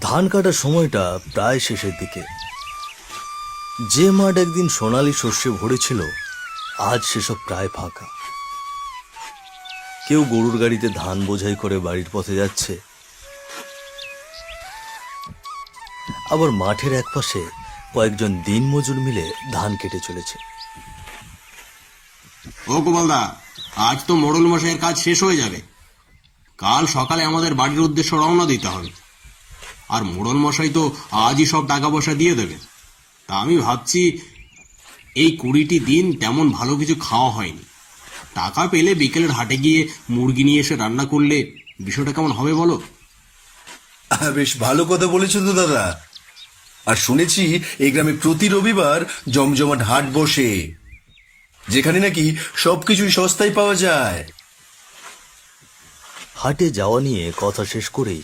ধান কাটার সময়টা প্রায় শেষের দিকে। যে মাঠ একদিন সোনালি শস্যে ভরেছিল, আজ সেসব প্রায় ফাঁকা। কেউ গরুর গাড়িতে ধান বোঝাই করে বাড়ির পথে যাচ্ছে। আবার মাঠের একপাশে কয়েকজন দিনমজুর মিলে ধান কেটে চলেছে। ও গোপালদা, আজ তো মোড়ল মশাইয়ের কাজ শেষ হয়ে যাবে। কাল সকালে আমাদের বাড়ির উদ্দেশ্যে রওনা দিতে হবে। আর মোড়ল মশাই তো আজই সব টাকা পয়সা দিয়ে দেবে। তা আমি ভাবছি এই কুড়িটি দিন তেমন ভালো কিছু খাওয়া হয়নি। টাকা পেলে বিকেলের হাটে গিয়ে মুরগি নিয়ে এসে রান্না করলে বিষয়টা কেমন হবে বলো? বেশ ভালো কথা বলেছ তো দাদা। আর শুনেছি এই গ্রামে প্রতি রবিবার জমজমাট হাট বসে যেখানে নাকি সবকিছুই সস্তায় পাওয়া যায়। হাটে যাওয়া নিয়ে কথা শেষ করেই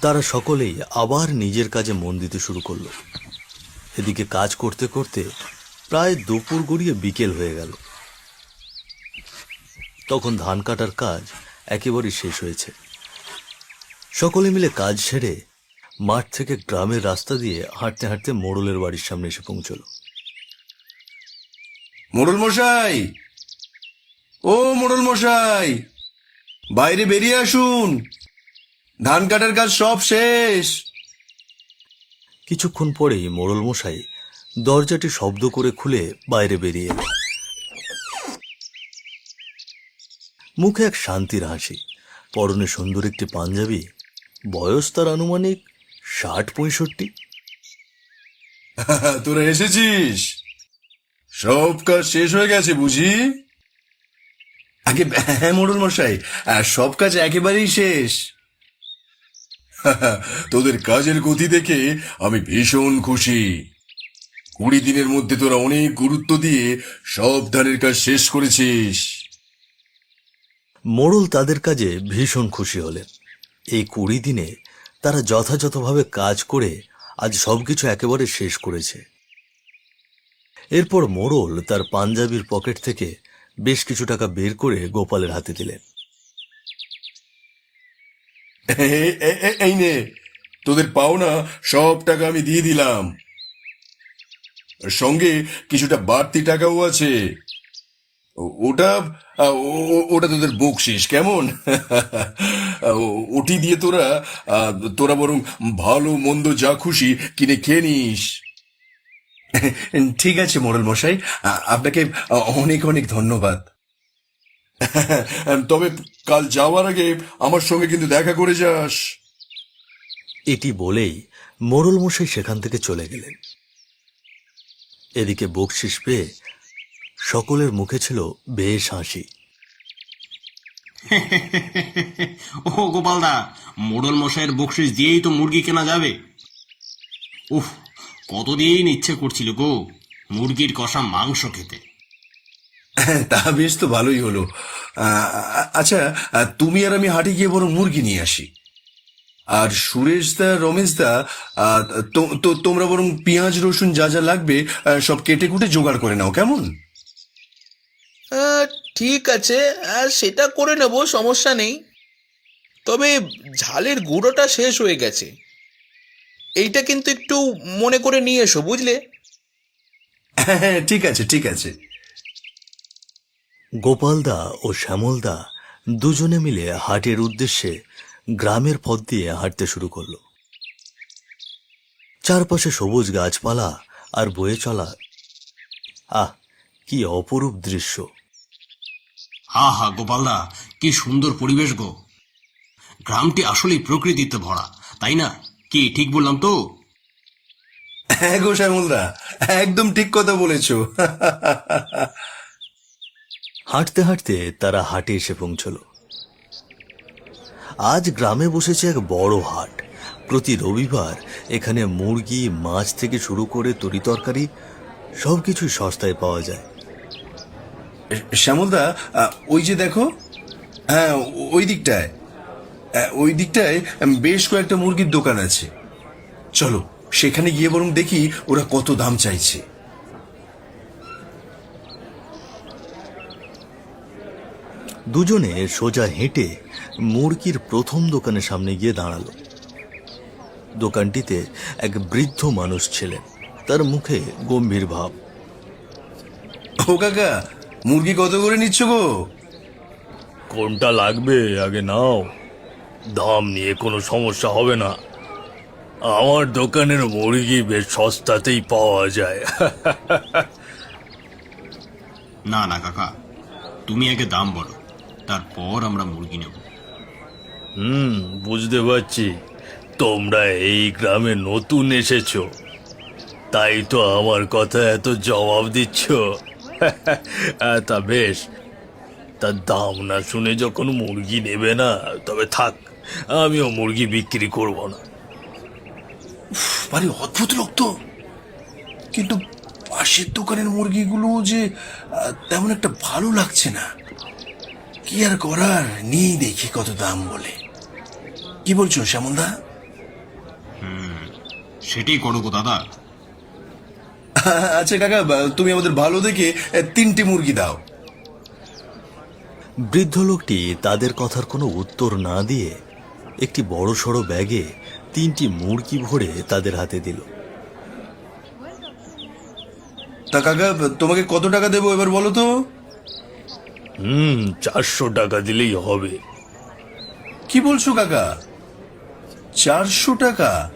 তারা সকলেই আবার নিজের কাজে মন দিতে শুরু করল। এদিকে কাজ করতে করতে প্রায় দুপুর গড়িয়ে বিকেল হয়ে গেল। তখন ধান কাটার কাজ একেবারেই শেষ হয়েছে। সকলে মিলে কাজ সেরে মাঠ থেকে গ্রামের রাস্তা দিয়ে হাঁটতে হাঁটতে মোড়লের বাড়ির সামনে এসে পৌঁছলো। মোড়ল মশাই! ও মোড়ল মশাই! বাইরে বেরিয়ে আসুন! ধান কাটার কাজ সব শেষ। কিছুক্ষণ পরেই মোড়ল মশাই দরজাটি শব্দ করে খুলে বাইরে বেরিয়ে এলেন মুখে এক শান্তির হাসি পরনে সুন্দর একটি পাঞ্জাবি বয়স তার আনুমানিক ষাট পঁয়ষট্টি। তোরা এসেছিস? সব কাজ শেষ হয়ে গেছে বুঝি? আগে হ্যাঁ মোড়ল মশাই সব কাজ একেবারেই শেষ। তোদের কাজের গতি দেখে আমি ভীষণ খুশি। কুড়ি দিনের মধ্যে তোরা অনেক গুরুত্ব দিয়ে সব ধানের কাজ শেষ করেছিস। মোড়ল তাদের কাজে ভীষণ খুশি হলেন। এই কুড়ি দিনে তারা যথাযথভাবে কাজ করে আজ সবকিছু একেবারে শেষ করেছে। এরপর মোড়ল তার পাঞ্জাবির পকেট থেকে বেশ কিছু টাকা বের করে গোপালের হাতে দিলেন। এই নে। তোদের পাওনা সব টাকা আমি দিয়ে দিলাম। সঙ্গে কিছুটা বাড়তি টাকাও আছে। ওটা ওটা তোদের বকশিস, কেমন? ওটি দিয়ে তোরা তোরা বরং ভালো, মন্দ যা খুশি কিনে খেয়ে নিস। ঠিক আছে মোড়ল মশাই আপনাকে অনেক অনেক ধন্যবাদ। তবে কাল যাওয়ার আগে আমার সঙ্গে কিন্তু দেখা করে যাস। এটি বলেই মোড়ল মশাই সেখান থেকে চলে গেলেন। এদিকে বকশিস পেয়ে সকলের মুখে ছিল বেশ হাসি। ও গোপালদা মোড়ল মশাইয়ের বকশিস দিয়েই তো মুরগি কেনা যাবে। উফ কতদিন ইচ্ছে করছিল গো মুরগির কষা মাংস খেতে। তা বেশ তো ভালোই হলো। আচ্ছা তুমি আর আমি হাটে গিয়ে বড় মুরগি নিয়ে আসি। আর সুরেশ দা রমেশ দা তো- তোমরা বরং পেঁয়াজ রসুন যা যা লাগবে সব কেটে কুটে জোগাড় করে নাও কেমন? ঠিক আছে সেটা করে নেব সমস্যা নেই। তবে ঝালের গুঁড়োটা শেষ হয়ে গেছে। এইটা কিন্তু একটু মনে করে নিয়ে এসো বুঝলে? হ্যাঁ ঠিক আছে ঠিক আছে। গোপালদা ও শ্যামলদা দুজনে মিলে হাটের উদ্দেশ্যে গ্রামের পথ দিয়ে হাঁটতে শুরু করল। চারপাশে সবুজ গাছপালা আর বয়ে চলা। আহ কি অপরূপ দৃশ্য। হা হা গোপালদা কি সুন্দর পরিবেশ গো। গ্রামটি আসলেই প্রকৃতিতে ভরা তাই না? কি ঠিক বললাম তো? হ্যাঁ গো শ্যামলদা একদম ঠিক কথা বলেছ। হাঁটতে হাঁটতে তারা হাটে এসে পৌঁছল। আজ গ্রামে বসেছে এক বড় হাট। প্রতি রবিবার এখানে মুরগি, মাছ থেকে শুরু করে তরি তরকারি সবকিছুই সস্তায় পাওয়া যায়। শ্যামলদা ওই যে দেখো হ্যাঁ ওই দিকটায় ওই দিকটায় বেশ কয়েকটা মুরগির দোকান আছে। চলো, সেখানে গিয়ে বরং দেখি ওরা কত দাম চাইছে। দুজনে সোজা হেঁটে মুরগির প্রথম দোকানের সামনে গিয়ে দাঁড়াল। দোকানটিতে এক বৃদ্ধ মানুষ ছিলেন। তার মুখে গম্ভীর ভাব। ও কাকা মুরগি কত করে নিচ্ছ গো? কোনটা লাগবে আগে নাও। দাম নিয়ে কোনো সমস্যা হবে না। আমার দোকানের মুরগি বেশ সস্তাতেই পাওয়া যায়। না না কাকা। তুমি আগে দাম বলো। তারপর আমরা মুরগি নেব। হুম, বুঝতে পারছি। তোমরা এই গ্রামে নতুন এসেছ। তাই তো আমার কথা এত জবাব দিচ্ছ। তা বেশ। তার দাম না শুনে যখন মুরগি নেবে না, তবে থাক, আমিও মুরগি বিক্রি করব না। মানে অদ্ভুত লোক তো। কিন্তু পাশের দোকানের মুরগিগুলো যে তেমন একটা ভালো লাগছে না। কি আর করার? নিয়েই দেখি কত দাম বলে। কি বলছো শ্যামলদা? সেটাই করো গো দাদা। আচ্ছা কাকা তুমি আমাদের ভালো দেখে তিনটি মুরগি দাও। বৃদ্ধ লোকটি তাদের কথার কোনো উত্তর না দিয়ে একটি বড় সড়ো ব্যাগে তিনটি মুরগি ভরে তাদের হাতে দিল। তা কাকা তোমাকে কত টাকা দেবো এবার বলো তো? হুম চারশো টাকা দিলেই হবে। কি বলছো কাকা? চারশো টাকা?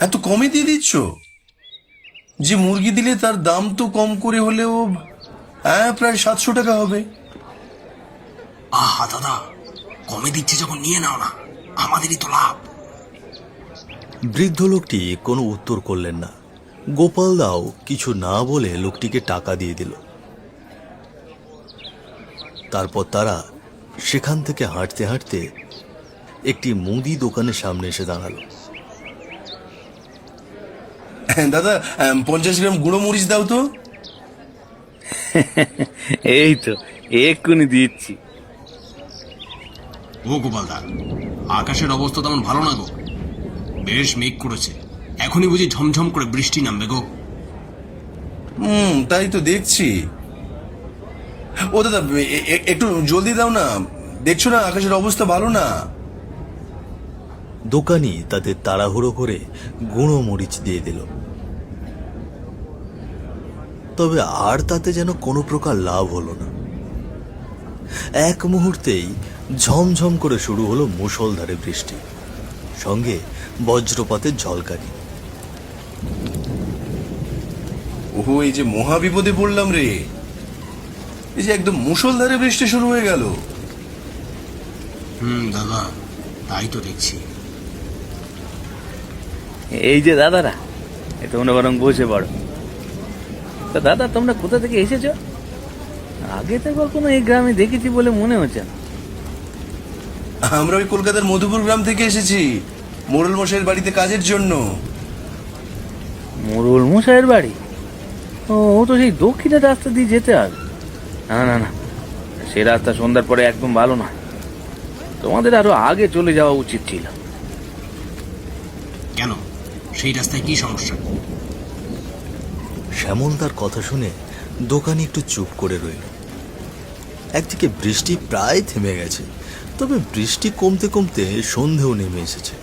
এত কমে দিয়ে দিচ্ছ? যে মুরগি দিলে তার দাম তো কম করে হলেও হ্যাঁ প্রায় সাতশো টাকা হবে। আহা দাদা কমে দিচ্ছে যখন নিয়ে নাও না আমাদেরই তো লাভ। বৃদ্ধ লোকটি কোনো উত্তর করলেন না। গোপাল দাও কিছু না বলে লোকটিকে টাকা দিয়ে দিল। তারপর তারা সেখান থেকে হাঁটতে হাঁটতে একটি মুদি দোকানের সামনে এসে দাঁড়াল। হ্যাঁ, দাদা পঞ্চাশ গ্রাম গুঁড়ো মরিচ দাও তো। এই তো এক্ষুনি দিচ্ছি। ও গোপালদা আকাশের অবস্থা তেমন ভালো না গো। বেশ মেঘ করেছে। এখনই বুঝি ঝমঝম করে বৃষ্টি নামবে গো। হুম তাই তো দেখছি। ও দাদা একটু জলদি দাও না। দেখছ না আকাশের অবস্থা ভালো না? দোকানি তাদের তাড়াহুড়ো করে গুঁড়ো মরিচ দিয়ে দিল। তবে আর তাতে যেন কোনো প্রকার লাভ হলো না। এক মুহূর্তেই ঝমঝম করে শুরু হলো মুষলধারে বৃষ্টি সঙ্গে বজ্রপাতের ঝলকানি। ওহো এই যে মহাবিপদে পড়লাম রে। এই যে একদম মুষলধারে বৃষ্টি শুরু হয়ে গেল। হুম দাদা তাই তো দেখছি। এই যে দাদারা এ তোমরা বরং বসে পড়ো তা দাদা তোমরা কোথা থেকে এসেছ? আগে তো কখনো এই গ্রামে দেখেছি বলে মনে হচ্ছে না। আমরা ওই কলকাতার মধুপুর গ্রাম থেকে এসেছি মোরল মশাইয়ের বাড়িতে কাজের জন্য। মোরল মশাইয়ের বাড়ি? ও ও তো সেই দক্ষিণের রাস্তা দিয়ে যেতে হবে। না না না। সে রাস্তা সন্ধ্যার পরে একদম ভালো না তোমাদের আরও আগে চলে যাওয়া উচিত ছিল। কেন? সেই রাস্তায় কি সমস্যা? শ্যামল তার কথা শুনে দোকানে একটু চুপ করে রইল। একদিকে বৃষ্টি প্রায় থেমে গেছে তবে বৃষ্টি কমতে কমতে সন্ধেও নেমে এসেছে।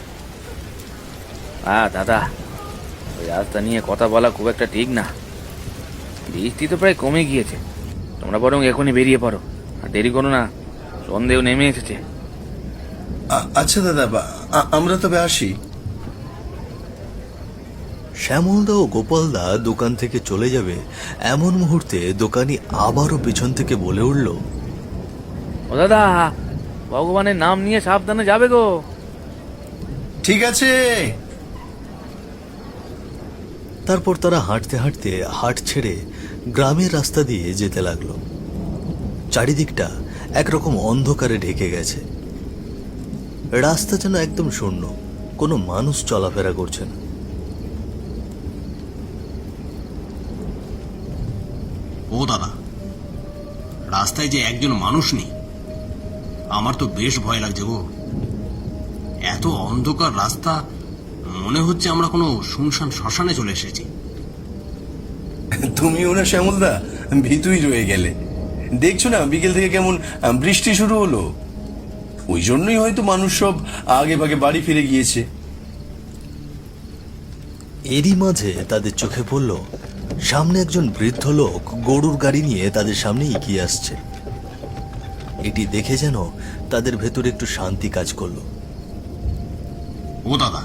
হ্যাঁ দাদা ওই রাস্তা নিয়ে কথা বলা খুব একটা ঠিক না। বৃষ্টি তো প্রায় কমে গিয়েছে। তোমরা বরং এখনই বেরিয়ে পড়ো। আর দেরি করো না সন্ধেও নেমে এসেছে। আচ্ছা দাদা বা- আমরা তবে আসি। শ্যামলদা ও গোপালদা দোকান থেকে চলে যাবে। এমন মুহূর্তে দোকানি আবারও পেছন থেকে বলে উঠল ও দাদা ভগবানের নাম নিয়ে সাবধানে যাবে গো। ঠিক আছে। তারপর তারা হাঁটতে হাঁটতে হাট ছেড়ে গ্রামের রাস্তা দিয়ে যেতে লাগল। চারিদিকটা একরকম অন্ধকারে ঢেকে গেছে। রাস্তা যেন একদম শূন্য, কোনো মানুষ চলাফেরা করছে না। ও দাদা, রাস্তায় যে একজন মানুষ নেই, আমার তো বেশ ভয় লাগছে গো। এত অন্ধকার রাস্তা মনে হচ্ছে আমরা কোনো শুনশান শ্মশানে চলে এসেছি। তুমিও না শ্যামলদা ভীতুই রয়ে গেলে। দেখছ না বিকেল থেকে কেমন বৃষ্টি শুরু হলো। ওই জন্যই হয়তো মানুষ সব আগে ভাগে বাড়ি ফিরে গিয়েছে। এরই মাঝে তাদের চোখে পড়ল সামনে একজন বৃদ্ধ লোক গরুর গাড়ি নিয়ে তাদের সামনে এগিয়ে আসছে। এটি দেখে যেন তাদের ভেতরে একটু শান্তি কাজ করল। ও দাদা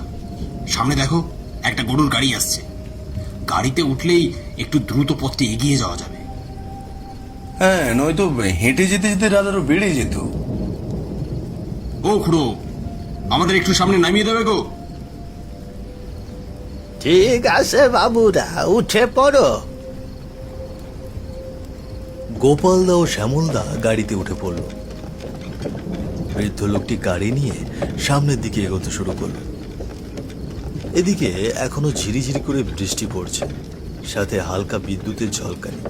সামনে দেখো একটা গরুর গাড়ি আসছে। গাড়িতে উঠলেই একটু দ্রুত পথে এগিয়ে যাওয়া যাবে। হ্যাঁ নয়তো হেঁটে যেতে যেতে আরও বেড়ে যেত। ও খুড়ো আমাদের একটু সামনে নামিয়ে দেবে গো। ঠিক আছে বাবুরা উঠে পড়ো। গোপালদা ও শ্যামলদা গাড়িতে উঠে পড়ল। বৃদ্ধ লোকটি গাড়ি নিয়ে সামনের দিকে এগোতে শুরু করল। এদিকে এখনও ঝিরিঝিরি করে বৃষ্টি পড়ছে সাথে হালকা বিদ্যুতের ঝলকানি।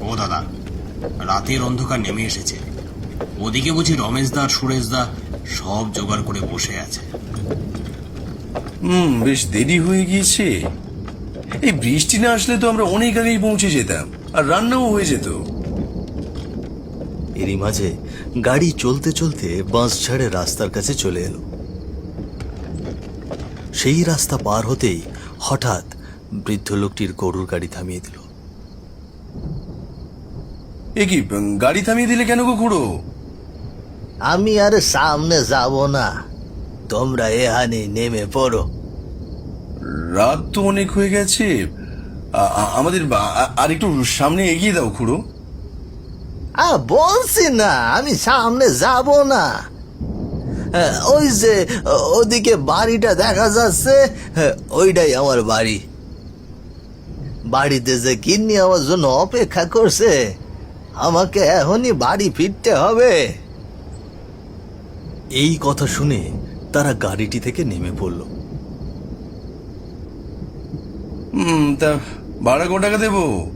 ও দাদা রাতের অন্ধকার নেমে এসেছে। ওদিকে বুঝি রমেশদা সুরেশদা সব জোগাড় করে বসে আছে। হুম বেশ দেরি হয়ে গিয়েছে। এই বৃষ্টি না আসলে তো আমরা অনেক আগেই পৌঁছে যেতাম আর রান্নাও হয়ে যেত। এরই মাঝে গাড়ি চলতে চলতে বাঁশ ঝাড়ে রাস্তার কাছে চলে এলো। সেই রাস্তা পার হতেই হঠাৎ বৃদ্ধ লোকটির গরুর গাড়ি থামিয়ে দিল। এ কি গাড়ি থামিয়ে দিলে কেন গো খুড়ো? আমি আর সামনে যাব না। তোমরা এহানে নেমে পড়ো। রাত তো অনেক হয়ে গেছে। আমাদের আর একটু সামনে এগিয়ে দাও খুড়ো। আ বলছি না আমি সামনে যাব না। হ্যাঁ, ওই যে ওদিকে বাড়িটা দেখা যাচ্ছে হ্যাঁ, ওইটাই আমার বাড়ি। বাড়িতে যে কিন্নি আমার জন্য অপেক্ষা করছে আমাকে এখনই বাড়ি ফিরতে হবে। এই কথা শুনে তারা গাড়িটি থেকে নেমে পড়ল। হুম তা ভাড়া কো টাকা দেবো?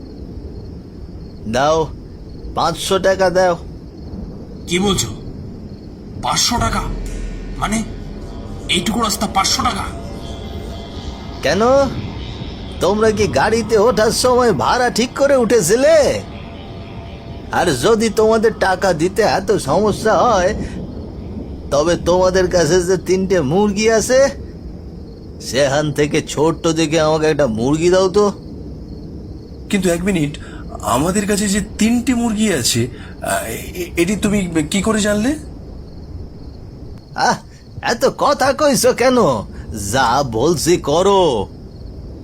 দাও পাঁচশো টাকা দাও। কি বলছো? পাঁচশো টাকা? মানে এইটুকু রাস্তা পাঁচশো টাকা? কেন? তোমরা কি গাড়িতে ওঠার সময় ভাড়া ঠিক করে উঠেছিলে? আর যদি তোমাদের টাকা দিতে এত সমস্যা হয় তবে তোমাদের কাছে যে তিনটে মুরগি আছে সেখান থেকে ছোট্ট দেখে আমাকে একটা মুরগি দাও তো। কিন্তু এক মিনিট আমাদের কাছে যে তিনটি মুরগি আছে এটি তুমি কি করে জানলে? আহ এত কথা কইছো কেন? যা বলছি করো।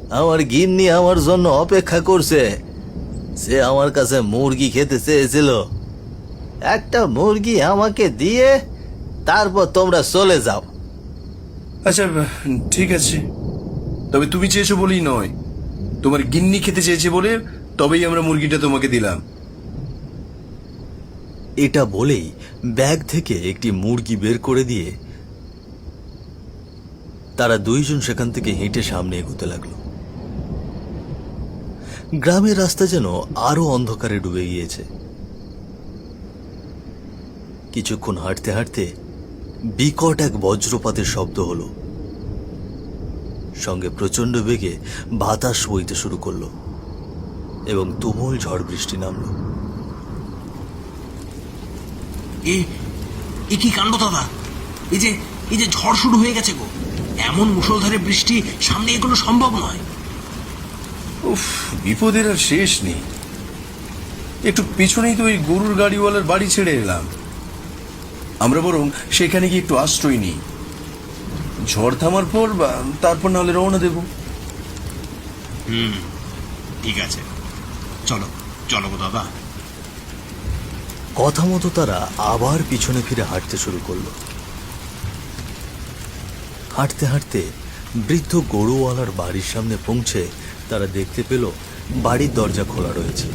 আমার গিন্নি আমার জন্য অপেক্ষা করছে। সে আমার কাছে মুরগি খেতে চেয়েছিল। একটা মুরগি আমাকে দিয়ে তারপর তোমরা চলে যাও। আচ্ছা ঠিক আছে। তবে তুমি চেয়েছো বলেই নয়। তোমার গিন্নি খেতে চেয়েছে বলে তবেই আমরা মুরগিটা তোমাকে দিলাম। এটা বলেই ব্যাগ থেকে একটি মুরগি বের করে দিয়ে তারা দুইজন সেখান থেকে হেঁটে সামনে এগোতে লাগল। গ্রামের রাস্তা যেন আরও অন্ধকারে ডুবে গিয়েছে। কিছুক্ষণ হাঁটতে হাঁটতে বিকট এক বজ্রপাতের শব্দ হলো। সঙ্গে প্রচণ্ড বেগে বাতাস বইতে শুরু করল। এবং তুমুল ঝড় বৃষ্টি নামলো। এ কি কাণ্ড দাদা? এই যে এই যে ঝড় শুরু হয়ে গেছে গো। এমন মুষলধারে বৃষ্টি সামনে এগুলো সম্ভব নয়। উফ বিপদের আর শেষ নেই। একটু পিছনেই তো ওই গরুর গাড়িওয়ালার বাড়ি ছেড়ে এলাম। আমরা বরং সেখানে গিয়ে একটু আশ্রয় নিই। ঝড় থামার পর বা তারপর নাহলে রওনা দেবো। হুম ঠিক আছে। চলো চলো গো দাদা। কথা মতো তারা আবার পিছনে ফিরে হাঁটতে শুরু করল। হাঁটতে হাঁটতে বৃদ্ধ গরুওয়ালার বাড়ির সামনে পৌঁছে তারা দেখতে পেল বাড়ির দরজা খোলা রয়েছে।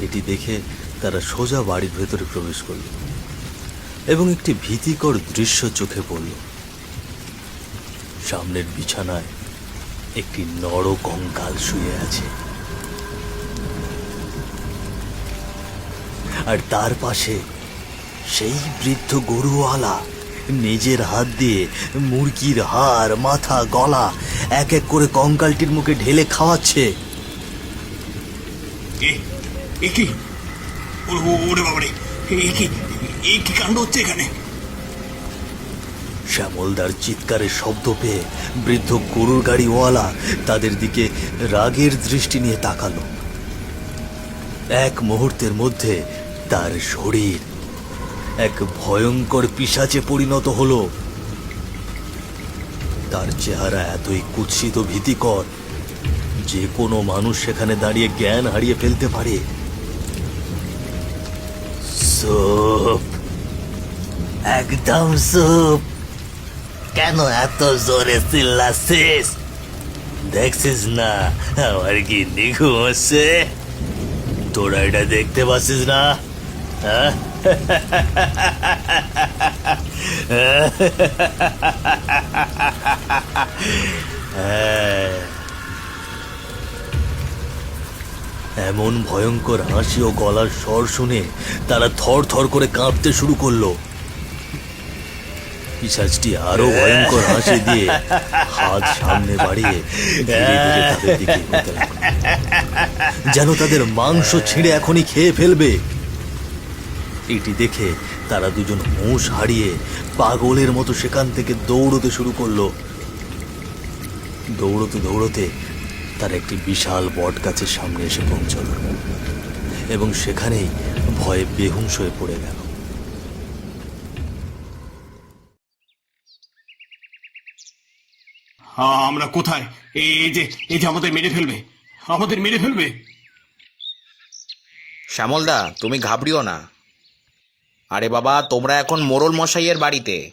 এটি দেখে তারা সোজা বাড়ির ভেতরে প্রবেশ করল এবং একটি ভীতিকর দৃশ্য চোখে পড়ল। সামনের বিছানায় একটি নর কঙ্কাল শুয়ে আছে। আর তার পাশে সেই বৃদ্ধ গরুওয়ালা নিজের হাত দিয়ে মুরগির হাড়, মাথা, গলা এক এক করে কঙ্কালটির মুখে ঢেলে খাওয়াচ্ছে। এ কি এ কি কাণ্ড হচ্ছে এখানে? শ্যামলদার চিৎকারের শব্দ পেয়ে বৃদ্ধ গরুর গাড়িওয়ালা তাদের দিকে রাগের দৃষ্টি নিয়ে তাকালো। এক মুহূর্তের মধ্যে তার শরীর এক ভয়ঙ্কর পিশাচে পরিণত হলো। তার চেহারা এতই কুৎসিত ভীতিকর, যে কোনো মানুষ সেখানে দাঁড়িয়ে জ্ঞান হারিয়ে ফেলতে পারে। একদম সুপ! কেন এত জোরে চিল্লাছিস দেখছিস না আমার কি নিঘুম হচ্ছে তোরা এটা দেখতে পাচ্ছিস না? হ্যাঁ এমন ভয়ঙ্কর হাসি ও গলার স্বর শুনে তারা থর থর করে কাঁপতে শুরু করল। পিসাজটি আরও ভয়ঙ্কর হাসি দিয়ে হাত সামনে বাড়িয়ে। যেন তাদের মাংস ছিঁড়ে এখনই খেয়ে ফেলবে। এটি দেখে তারা দুজন হুঁশ হারিয়ে পাগলের মতো সেখান থেকে দৌড়তে শুরু করল। দৌড়তে দৌড়তে তার একটি বিশাল বট গাছের সামনে এসে পৌঁছল এবং সেখানেই ভয়ে বেহুশ হয়ে পড়ে গেল। আমরা কোথায়? এই যে এই যে আমাদের মেরে ফেলবে। আমাদের মেরে ফেলবে। শ্যামলদা, তুমি ঘাবড়িও না। আরে বাবা, তোমরা এখন মোড়ল মশাইয়ের বাড়িতে।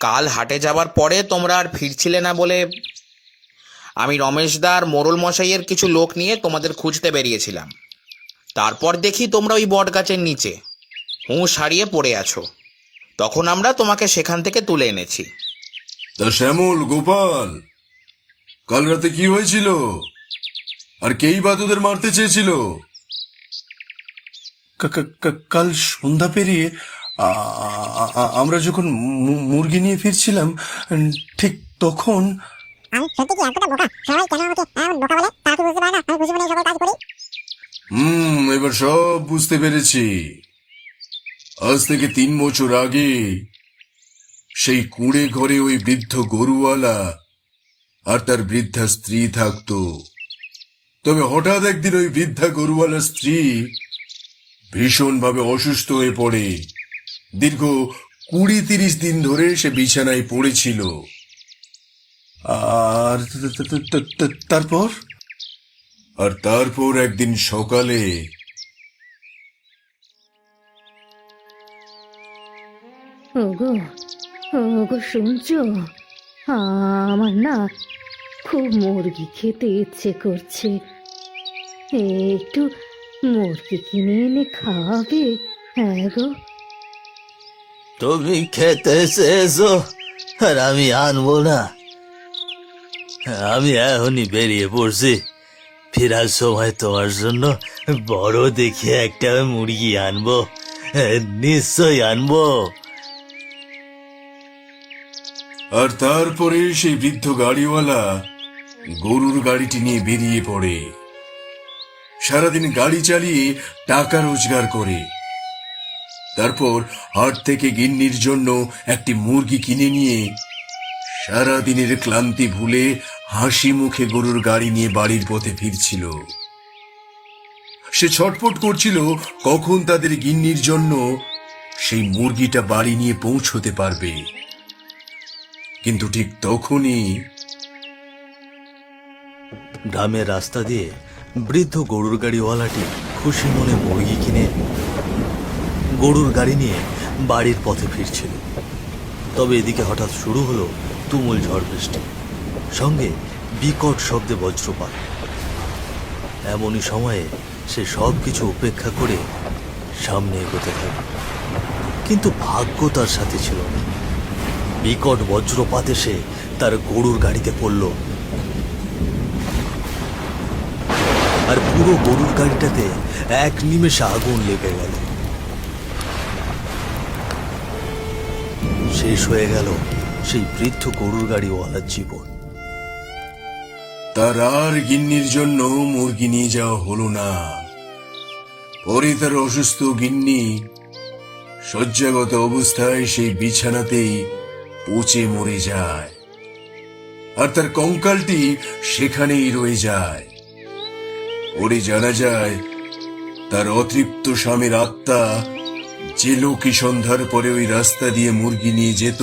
কাল হাটে যাবার পরে তোমরা আর ফিরছিলে না বলে আমি রমেশদা আর মোড়ল মশাইয়ের কিছু লোক নিয়ে তোমাদের খুঁজতে বেরিয়েছিলাম। তারপর দেখি তোমরা ওই বট গাছের নিচে। হুঁ সারিয়ে পড়ে আছো। তখন আমরা তোমাকে সেখান থেকে তুলে এনেছি। তা শ্যামল গোপাল কাল রাতে কি হয়েছিল? আর কেই বা তোদের মারতে চেয়েছিল? কাল সন্ধ্যা পেরিয়ে আমরা যখন মুরগি নিয়ে ফিরছিলাম ঠিক তখন হুম এবার সব বুঝতে পেরেছি। আজ থেকে তিন বছর আগে সেই কুঁড়ে ঘরে ওই বৃদ্ধ গরুওয়ালা আর তার বৃদ্ধা স্ত্রী থাকতো। তবে হঠাৎ একদিন ওই বৃদ্ধা গরুওয়ালার স্ত্রী ভীষণভাবে অসুস্থ হয়ে পড়ে। দীর্ঘ কুড়ি তিরিশ দিন ধরে সে বিছানায় পড়েছিল। আর তারপর? আর তারপর একদিন সকালে ওগো শুনছো? আমার না খুব মুরগি খেতে ইচ্ছে করছে। একটু মুরগি কিনে এনে খাওয়াবে। হ্যাঁ গো। তুমি খেতে চেয়েছো, আর আমি আনব না। আমি এখনই বেরিয়ে পড়ছি। ফেরার সময় তোমার জন্য বড় দেখে একটা মুরগি আনব। নিশ্চয়ই আনব। আর তারপরে সেই বৃদ্ধ গাড়িওয়ালা গরুর গাড়িটি নিয়ে বেরিয়ে পড়ে। সারাদিন গাড়ি চালিয়ে টাকা রোজগার করে। তারপর হাট থেকে গিন্নির জন্য একটি মুরগি কিনে নিয়ে সারাদিনের ক্লান্তি ভুলে হাসি মুখে গরুর গাড়ি নিয়ে বাড়ির পথে ফিরছিল। সে ছটফট করছিল কখন তাদের গিন্নির জন্য সেই মুরগিটা বাড়ি নিয়ে পৌঁছতে পারবে। কিন্তু ঠিক তখনই গ্রামের রাস্তা দিয়ে বৃদ্ধ গরুর গাড়িওয়ালাটি খুশি মনে মুরগি কিনে গরুর গাড়ি নিয়ে বাড়ির পথে ফিরছিল। তবে এদিকে হঠাৎ শুরু হলো তুমুল ঝড় বৃষ্টি, সঙ্গে বিকট শব্দে বজ্রপাত। এমনই সময়ে সে সব কিছু উপেক্ষা করে সামনে এগোতে থাকে। কিন্তু ভাগ্য তার সাথে ছিল না। বিকট বজ্রপাত এসে তার গরুর গাড়িতে পড়ল। আর পুরো গরুর গাড়িটাতে এক নিমেষে আগুন লেগে গেল। শেষ হয়ে গেল সেই বৃদ্ধ গরুর গাড়িওয়ালার জীবন। তার আর গিন্নির জন্য মুরগি নিয়ে যাওয়া হলো না। পরে তার অসুস্থ গিন্নি শয্যাগত অবস্থায় সেই বিছানাতেই পচে মরে যায়। আর তার কঙ্কালটি সেখানেই রয়ে যায়। ওরে জানা যায়, তার অতৃপ্ত স্বামীর আত্মা যে লোকই সন্ধ্যার পরে ওই রাস্তা দিয়ে মুরগি নিয়ে যেত,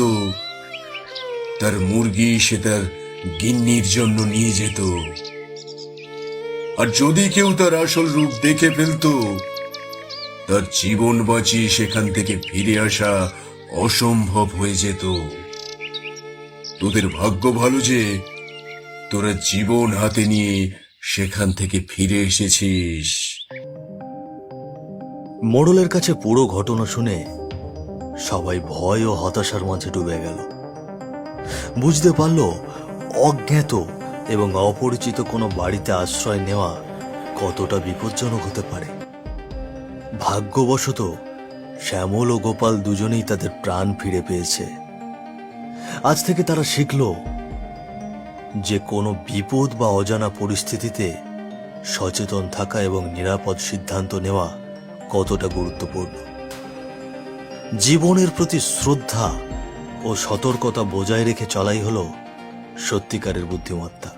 তার মুরগি সে তার গিন্নির জন্য নিয়ে যেত। আর যদি কেউ তার আসল রূপ দেখে ফেলতো, তার জীবন বাঁচিয়ে সেখান থেকে ফিরে আসা অসম্ভব হয়ে যেত। তোদের ভাগ্য ভালো যে তোরা জীবন হাতে নিয়ে সেখান থেকে ফিরে এসেছিস। মোড়লের কাছে পুরো ঘটনা শুনে সবাই ভয় ও হতাশার মাঝে ডুবে গেল। বুঝতে পারল, অজ্ঞাত এবং অপরিচিত কোনো বাড়িতে আশ্রয় নেওয়া কতটা বিপজ্জনক হতে পারে। ভাগ্যবশত শ্যামল ও গোপাল দুজনেই তাদের প্রাণ ফিরে পেয়েছে। আজ থেকে তারা শিখল যে কোনো বিপদ বা অজানা পরিস্থিতিতে সচেতন থাকা এবং নিরাপদ সিদ্ধান্ত নেওয়া কতটা গুরুত্বপূর্ণ। জীবনের প্রতি শ্রদ্ধা ও সতর্কতা বজায় রেখে চলাই হল সত্যিকারের বুদ্ধিমত্তা।